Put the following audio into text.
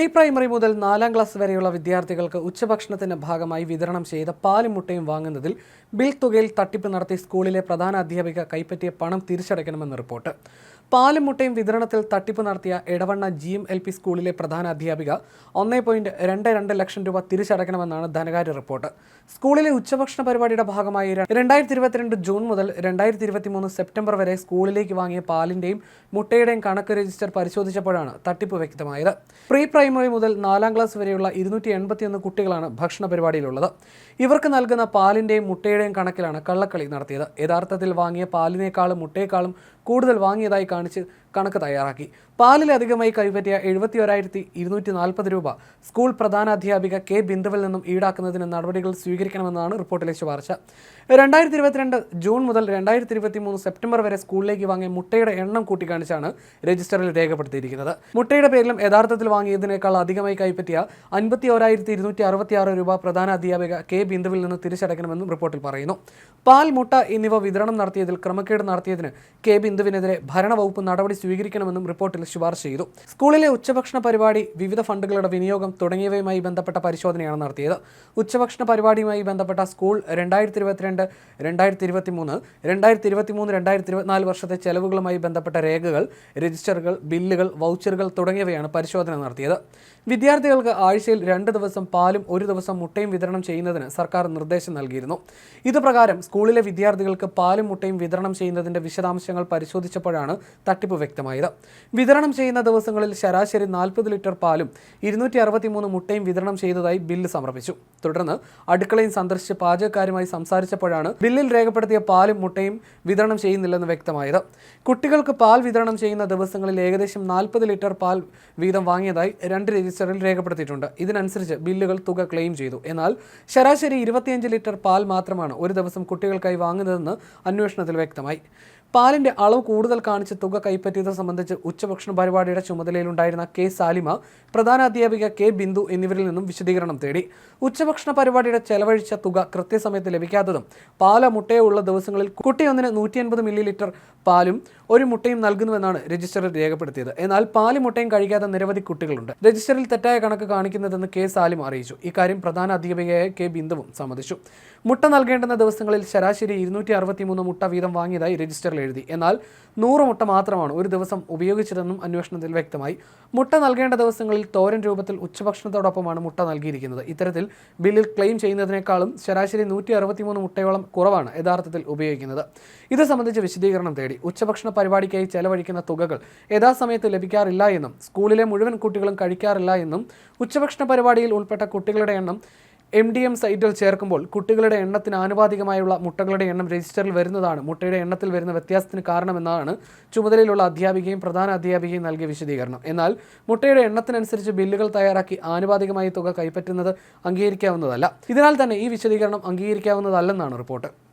Pre primary മുതൽ നാലാം class വരെയുള്ള വിദ്യാർത്ഥികൾക്ക് ഉച്ചഭക്ഷണത്തിന്റെ ഭാഗമായി വിതരണം ചെയ്ത പാലും മുട്ടയും വാങ്ങുന്നതിൽ ബിൽ തുകയിൽ തട്ടിപ്പ് നടത്തി സ്കൂളിലെ പ്രധാന അധ്യാപിക കൈപ്പറ്റിയ പണം തിരിച്ചടയ്ക്കണമെന്ന് റിപ്പോർട്ട്. പാലും മുട്ടയും വിതരണത്തിൽ തട്ടിപ്പ് നടത്തിയ Edavanna G M L P സ്കൂളിലെ പ്രധാന അധ്യാപിക ഒന്നേ പോയിന്റ് രണ്ട് രണ്ട് ലക്ഷം രൂപ തിരിച്ചടയ്ക്കണമെന്നാണ് ധനകാര്യ റിപ്പോർട്ട്. സ്കൂളിലെ ഉച്ചഭക്ഷണ പരിപാടിയുടെ ഭാഗമായി രണ്ടായിരത്തി ഇരുപത്തിരണ്ട് ജൂൺ മുതൽ രണ്ടായിരത്തി ഇരുപത്തി മൂന്ന് സെപ്റ്റംബർ വരെ സ്കൂളിലേക്ക് വാങ്ങിയ പാലിന്റെയും മുട്ടയുടെയും കണക്ക് രജിസ്റ്റർ പരിശോധിച്ചപ്പോഴാണ് തട്ടിപ്പ് വ്യക്തമായത്. പ്രീ പ്രൈമറി മുതൽ നാലാം ക്ലാസ് വരെയുള്ള ഇരുന്നൂറ്റി എൺപത്തിയൊന്ന് കുട്ടികളാണ് ഭക്ഷണ പരിപാടിയിലുള്ളത്. ഇവർക്ക് നൽകുന്ന പാലിന്റെയും മുട്ടയുടെയും കണക്കിലാണ് കള്ളക്കളി നടത്തിയത്. യഥാർത്ഥത്തിൽ വാങ്ങിയ പാലിനേക്കാളും മുട്ടയേക്കാളും കൂടുതൽ വാങ്ങിയതായി കാണിച്ച് കണക്ക് തയ്യാറാക്കി. പാലിലധികമായി കൈപ്പറ്റിയ എഴുപത്തി ഒരായിരത്തി ഇരുന്നൂറ്റി നാൽപ്പത് രൂപ സ്കൂൾ പ്രധാനാധ്യാപിക കെ ബിന്ദുവിൽ നിന്നും ഈടാക്കുന്നതിന് നടപടികൾ സ്വീകരിക്കണമെന്നാണ് റിപ്പോർട്ടിലെ ശുപാർശ. രണ്ടായിരത്തി ഇരുപത്തിരണ്ട് ജൂൺ മുതൽ രണ്ടായിരത്തി ഇരുപത്തി മൂന്ന് സെപ്റ്റംബർ വരെ സ്കൂളിലേക്ക് വാങ്ങിയ മുട്ടയുടെ എണ്ണം കൂട്ടിക്കാണിച്ചാണ് രജിസ്റ്ററിൽ രേഖപ്പെടുത്തിയിരിക്കുന്നത്. മുട്ടയുടെ പേരിലും യഥാർത്ഥത്തിൽ വാങ്ങിയതിനേക്കാൾ അധികമായി കൈപ്പറ്റിയ അൻപത്തി ഒരായിരത്തി ഇരുന്നൂറ്റി അറുപത്തി ആറ് രൂപ പ്രധാന അധ്യാപിക കെ ബിന്ദുവിൽ നിന്ന് തിരിച്ചടയ്ക്കണമെന്നും റിപ്പോർട്ടിൽ പറയുന്നു. പാൽ മുട്ട എന്നിവ വിതരണം നടത്തിയതിൽ ക്രമക്കേട് നടത്തിയതിന് കെ ബിന്ദുവിനെതിരെ ഭരണവകുപ്പ് നടപടി സ്വീകരിക്കണമെന്നും റിപ്പോർട്ടിൽ ശുപാർശ ചെയ്തു. സ്കൂളിലെ ഉച്ചഭക്ഷണ പരിപാടി വിവിധ ഫണ്ടുകളുടെ വിനിയോഗം തുടങ്ങിയവയുമായി ബന്ധപ്പെട്ട പരിശോധനയാണ് നടത്തിയത്. ഉച്ചഭക്ഷണ പരിപാടിയുമായി ബന്ധപ്പെട്ട സ്കൂൾ രണ്ടായിരത്തി ഇരുപത്തിരണ്ട് രണ്ടായിരത്തി ഇരുപത്തി മൂന്ന് രണ്ടായിരത്തി ഇരുപത്തി മൂന്ന് രണ്ടായിരത്തി ഇരുപത്തിനാല് വർഷത്തെ ചെലവുകളുമായി ബന്ധപ്പെട്ട രേഖകൾ രജിസ്റ്ററുകൾ ബില്ലുകൾ വൗച്ചറുകൾ തുടങ്ങിയവയാണ് പരിശോധന നടത്തിയത്. വിദ്യാർത്ഥികൾക്ക് ആഴ്ചയിൽ രണ്ട് ദിവസം പാലും ഒരു ദിവസം മുട്ടയും വിതരണം ചെയ്യുന്നതിന് സർക്കാർ നിർദ്ദേശം നൽകിയിരുന്നു. ഇതുപ്രകാരം സ്കൂളിലെ വിദ്യാർത്ഥികൾക്ക് പാലും മുട്ടയും വിതരണം ചെയ്യുന്നതിന്റെ വിശദാംശങ്ങൾ പരിശോധിച്ചപ്പോഴാണ് തട്ടിപ്പ് വ്യക്തമായത്. വിതരണം ചെയ്യുന്ന ദിവസങ്ങളിൽ ശരാശരി നാൽപ്പത് ലിറ്റർ പാലും ഇരുന്നൂറ്റി അറുപത്തിമൂന്ന് മുട്ടയും വിതരണം ചെയ്തതായി ബില്ല് സമർപ്പിച്ചു. തുടർന്ന് അടുക്കളയും സന്ദർശിച്ച് പാചകക്കാരുമായി സംസാരിച്ചപ്പോഴാണ് ബില്ലിൽ രേഖപ്പെടുത്തിയ പാലും മുട്ടയും വിതരണം ചെയ്യുന്നില്ലെന്ന് വ്യക്തമായത്. കുട്ടികൾക്ക് പാൽ വിതരണം ചെയ്യുന്ന ദിവസങ്ങളിൽ ഏകദേശം നാൽപ്പത് ലിറ്റർ പാൽ വീതം വാങ്ങിയതായി രണ്ട് രജിസ്റ്ററിൽ രേഖപ്പെടുത്തിയിട്ടുണ്ട്. ഇതിനനുസരിച്ച് ബില്ലുകൾ തുക ക്ലെയിം ചെയ്തു. എന്നാൽ ശരാശരി ഇരുപത്തിയഞ്ച് ലിറ്റർ പാൽ മാത്രമാണ് ഒരു ദിവസം കുട്ടികൾക്കായി വാങ്ങുന്നതെന്ന് അന്വേഷണത്തിൽ വ്യക്തമായി. പാലിന്റെ അളവ് കൂടുതൽ കാണിച്ച് തുക കൈപ്പറ്റിയത് സംബന്ധിച്ച് ഉച്ചഭക്ഷണ പരിപാടിയുടെ ചുമതലയിലുണ്ടായിരുന്ന കെ സാലിമ പ്രധാന അധ്യാപിക കെ ബിന്ദു എന്നിവരിൽ നിന്നും വിശദീകരണം തേടി. ഉച്ചഭക്ഷണ പരിപാടിയുടെ ചെലവഴിച്ച തുക കൃത്യസമയത്ത് ലഭിക്കാത്തതും പാല മുട്ടയോ ഉള്ള ദിവസങ്ങളിൽ കുട്ടിയൊന്നിന് നൂറ്റി മില്ലി ലിറ്റർ പാലും ഒരു മുട്ടയും നൽകുന്നുവെന്നാണ് രജിസ്റ്ററിൽ രേഖപ്പെടുത്തിയത്. എന്നാൽ പാൽ മുട്ടയും കഴിക്കാത്ത നിരവധി കുട്ടികളുണ്ട്. രജിസ്റ്ററിൽ തെറ്റായ കണക്ക് കാണിക്കുന്നതെന്ന് കെ സാലിം അറിയിച്ചു. ഇക്കാര്യം പ്രധാന അധ്യാപികയായ കെ ബിന്ദുവും സമ്മതിച്ചു. മുട്ട നൽകേണ്ടുന്ന ദിവസങ്ങളിൽ ശരാശരി ഇരുന്നൂറ്റി മുട്ട വീതം വാങ്ങിയതായി രജിസ്റ്ററിൽ എഴുതി എന്നാൽ നൂറ് മുട്ട മാത്രമാണ് ഒരു ദിവസം ഉപയോഗിച്ചതെന്നും അന്വേഷണത്തിൽ വ്യക്തമായി. മുട്ട നൽകേണ്ട ദിവസങ്ങളിൽ തോരൻ രൂപത്തിൽ ഉച്ചഭക്ഷണത്തോടൊപ്പമാണ് മുട്ട നൽകിയിരിക്കുന്നത്. ഇത്തരത്തിൽ ബില്ലിൽ ക്ലെയിം ചെയ്യുന്നതിനേക്കാളും ശരാശരി നൂറ്റി അറുപത്തിമൂന്ന് മുട്ടയോളം കുറവാണ് യഥാർത്ഥത്തിൽ ഉപയോഗിക്കുന്നത്. ഇത് സംബന്ധിച്ച് വിശദീകരണം തേടി. ഉച്ചഭക്ഷണ പരിപാടിക്കായി ചെലവഴിക്കുന്ന തുകകൾ യഥാസമയത്ത് ലഭിക്കാറില്ല എന്നും സ്കൂളിലെ മുഴുവൻ കുട്ടികളും കഴിക്കാറില്ല എന്നും ഉച്ചഭക്ഷണ പരിപാടിയിൽ ഉൾപ്പെട്ട കുട്ടികളുടെ എണ്ണം എം ഡി എം സൈറ്റിൽ ചേർക്കുമ്പോൾ കുട്ടികളുടെ എണ്ണത്തിന് ആനുപാതികമായുള്ള മുട്ടകളുടെ എണ്ണം രജിസ്റ്ററിൽ വരുന്നതാണ്. മുട്ടയുടെ എണ്ണത്തിൽ വരുന്ന വ്യത്യാസത്തിന് കാരണമെന്നാണ് ചുമതലയിലുള്ള അധ്യാപികയും പ്രധാന അധ്യാപികയും നൽകിയ വിശദീകരണം. എന്നാൽ മുട്ടയുടെ എണ്ണത്തിനനുസരിച്ച് ബില്ലുകൾ തയ്യാറാക്കി ആനുപാതികമായി തുക കൈപ്പറ്റുന്നത് അംഗീകരിക്കാവുന്നതല്ല. ഇതിനാൽ തന്നെ ഈ വിശദീകരണം അംഗീകരിക്കാവുന്നതല്ലെന്നാണ് റിപ്പോർട്ട്.